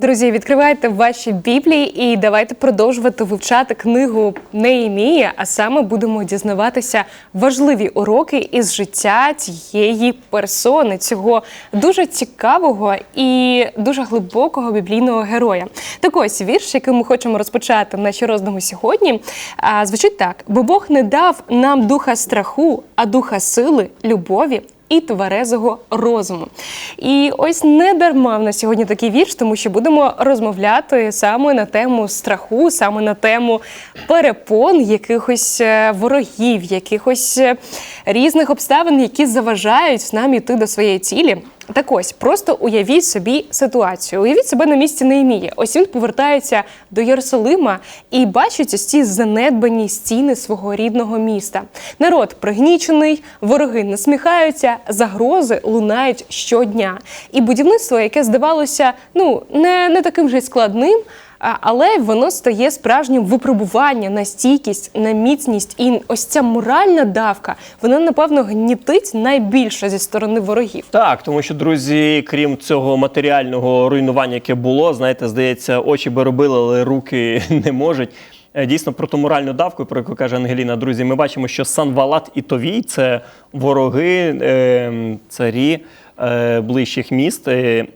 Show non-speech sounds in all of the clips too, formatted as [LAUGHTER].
Друзі, відкривайте ваші біблії і давайте продовжувати вивчати книгу Неємія, а саме будемо дізнаватися важливі уроки із життя цієї персони, цього дуже цікавого і дуже глибокого біблійного героя. Так ось вірш, який ми хочемо розпочати наші роздуми сьогодні, звучить так: бо Бог не дав нам духа страху, а духа сили, любові і тверезого розуму. І ось не дарма в нас сьогодні такий вірш, тому що будемо розмовляти саме на тему страху, саме на тему перепон, якихось е, ворогів, якихось е, різних обставин, які заважають нам іти до своєї цілі. Так ось, просто уявіть собі ситуацію. Уявіть себе на місці Неємії. Ось він повертається до Єрусалима і бачить ось ці занедбані стіни свого рідного міста. Народ пригнічений, вороги насміхаються, загрози лунають щодня. І будівництво, яке здавалося ну не, не таким же складним. Але воно стає справжнім випробуванням на стійкість, на міцність, і ось ця моральна давка, вона напевно гнітить найбільше зі сторони ворогів. Так, тому що друзі, крім цього матеріального руйнування, яке було, знаєте, здається, очі би робили, але руки [LAUGHS] не можуть. Е, Дійсно, про ту моральну давку, про яку каже Ангеліна, друзі, ми бачимо, що Санвалат і Товій це вороги, е, царі е, ближчих міст,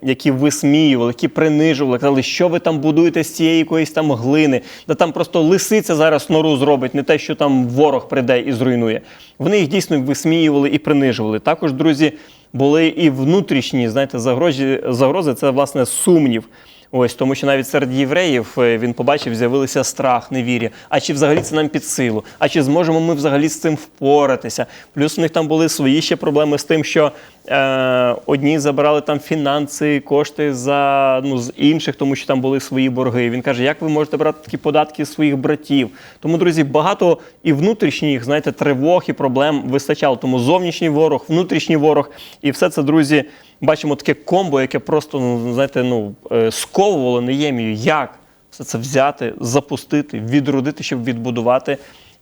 які висміювали, які принижували, казали, що ви там будуєте з цієї якоїсь там глини, да там просто лисиця зараз нору зробить, не те, що там ворог прийде і зруйнує. Вони їх дійсно висміювали і принижували. Також, друзі, були і внутрішні, знаєте, загрози, загрози це власне сумнів. Ось тому, що навіть серед євреїв е, він побачив, з'явилися страх, невір'я. А чи взагалі це нам під силу? А чи зможемо ми взагалі з цим впоратися? Плюс у них там були свої ще проблеми з тим, що е, одні забирали там фінанси, кошти за ну з інших, тому що там були свої борги. Він каже, як ви можете брати такі податки своїх братів? Тому, друзі, багато і внутрішніх, знаєте, тривог і проблем вистачало. Тому зовнішній ворог, внутрішній ворог, і все це, друзі, бачимо таке комбо, яке просто ну знаєте, ну е, сковувало Неємію. Як все це взяти, запустити, відродити, щоб відбудувати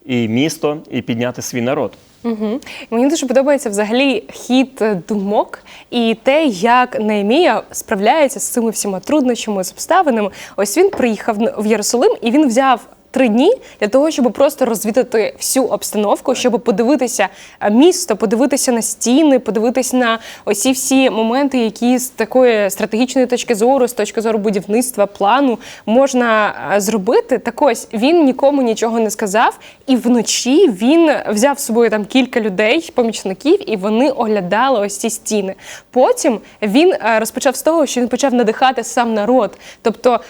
і місто, і підняти свій народ. Угу. Мені дуже подобається взагалі хід е, думок і те, як Неемія справляється з цими всіма труднощами, з обставинами. Ось він приїхав в Єрусалим і він взяв. Три дні для того, щоб просто розвідати всю обстановку, щоб подивитися е, місто, подивитися на стіни, подивитися на осі всі моменти, які з такої стратегічної точки зору, з точки зору будівництва, плану можна е, зробити. Так ось він нікому нічого не сказав, і вночі він взяв з собою там кілька людей, помічників, і вони оглядали ось ці стіни. Потім він е, розпочав з того, що він почав надихати сам народ. Тобто,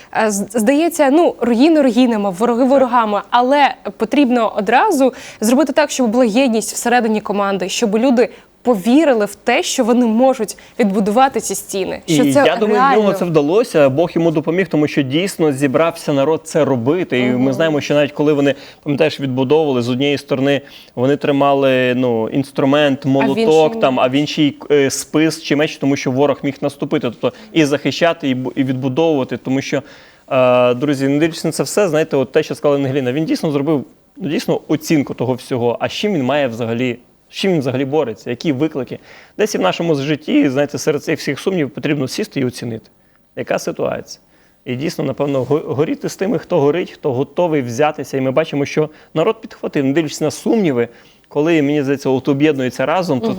здається, ну руїни руїнами, вороги ворогами, але потрібно одразу зробити так, щоб була єдність всередині команди, щоб люди. Повірили в те, що вони можуть відбудувати ці стіни. Що і це я думаю, в реально. нього це вдалося. Бог йому допоміг, тому що дійсно зібрався народ це робити. І ми знаємо, що навіть коли вони пам'ятаєш, відбудовували з однієї сторони, вони тримали ну інструмент, молоток іншій- там, а в іншій е, спис чи меч, тому що ворог міг наступити, тобто і захищати, і, і відбудовувати, тому що. Е, Друзі, не дивлячись на це все, знаєте, от те, що сказала Ангеліна, він дійсно зробив ну, дійсно оцінку того всього. А з чим він має взагалі з чим він взагалі бореться, які виклики. Десь і в нашому житті, знаєте, серед цих всіх сумнівів потрібно сісти і оцінити, яка ситуація. І дійсно, напевно, горіти з тими, хто горить, хто готовий взятися. І ми бачимо, що народ підхватив, не дивлячись на сумніви, коли, мені здається, от об'єднується разом, то,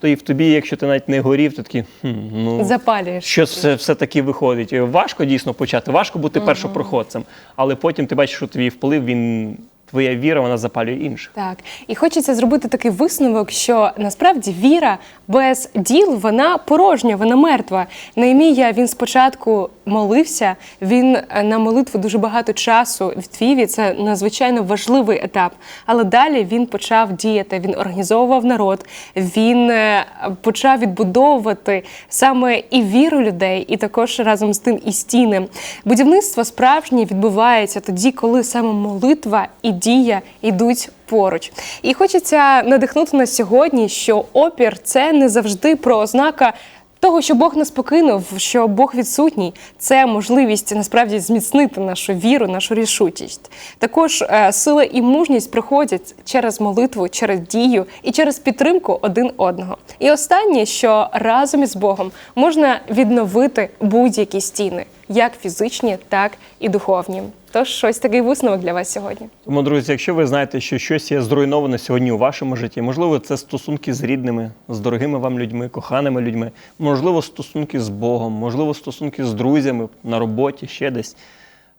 то і в тобі, якщо ти навіть не горів, то такий, хм, ну, запалюєш. що все, все таки виходить. Важко дійсно почати, важко бути першопроходцем, але потім ти бачиш, що твій вплив, він, твоя віра, вона запалює інших. Так, і хочеться зробити такий висновок, що насправді віра без діл вона порожня, вона мертва. Неемія він спочатку молився, він е, на молитву дуже багато часу відвів, і це надзвичайно важливий етап. Але далі він почав діяти. Він організовував народ, він е, почав відбудовувати саме і віру людей, і також разом з тим і стіни. Будівництво справжнє відбувається тоді, коли саме молитва і дія йдуть поруч. І хочеться надихнути нас сьогодні, що опір це не завжди про ознака. Того, що Бог нас покинув, що Бог відсутній, це можливість насправді зміцнити нашу віру, нашу рішучість. Також е, сила і мужність приходять через молитву, через дію і через підтримку один одного. І останнє, що разом із Богом можна відновити будь-які стіни. Як фізичні, так і духовні. Тож щось такий висновок для вас сьогодні. Тому, друзі, якщо ви знаєте, що щось є зруйноване сьогодні у вашому житті, можливо, це стосунки з рідними, з дорогими вам людьми, коханими людьми, можливо, стосунки з Богом, можливо, стосунки з друзями на роботі, ще десь.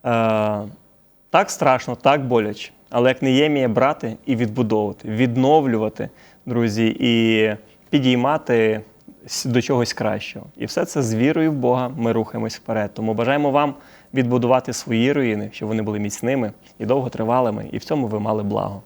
Е, так страшно, так боляче. Але як не Неємія брати і відбудовувати, відновлювати, друзі, і підіймати до чогось кращого. І все це з вірою в Бога ми рухаємось вперед. Тому бажаємо вам відбудувати свої руїни, щоб вони були міцними і довготривалими, і в цьому ви мали благо.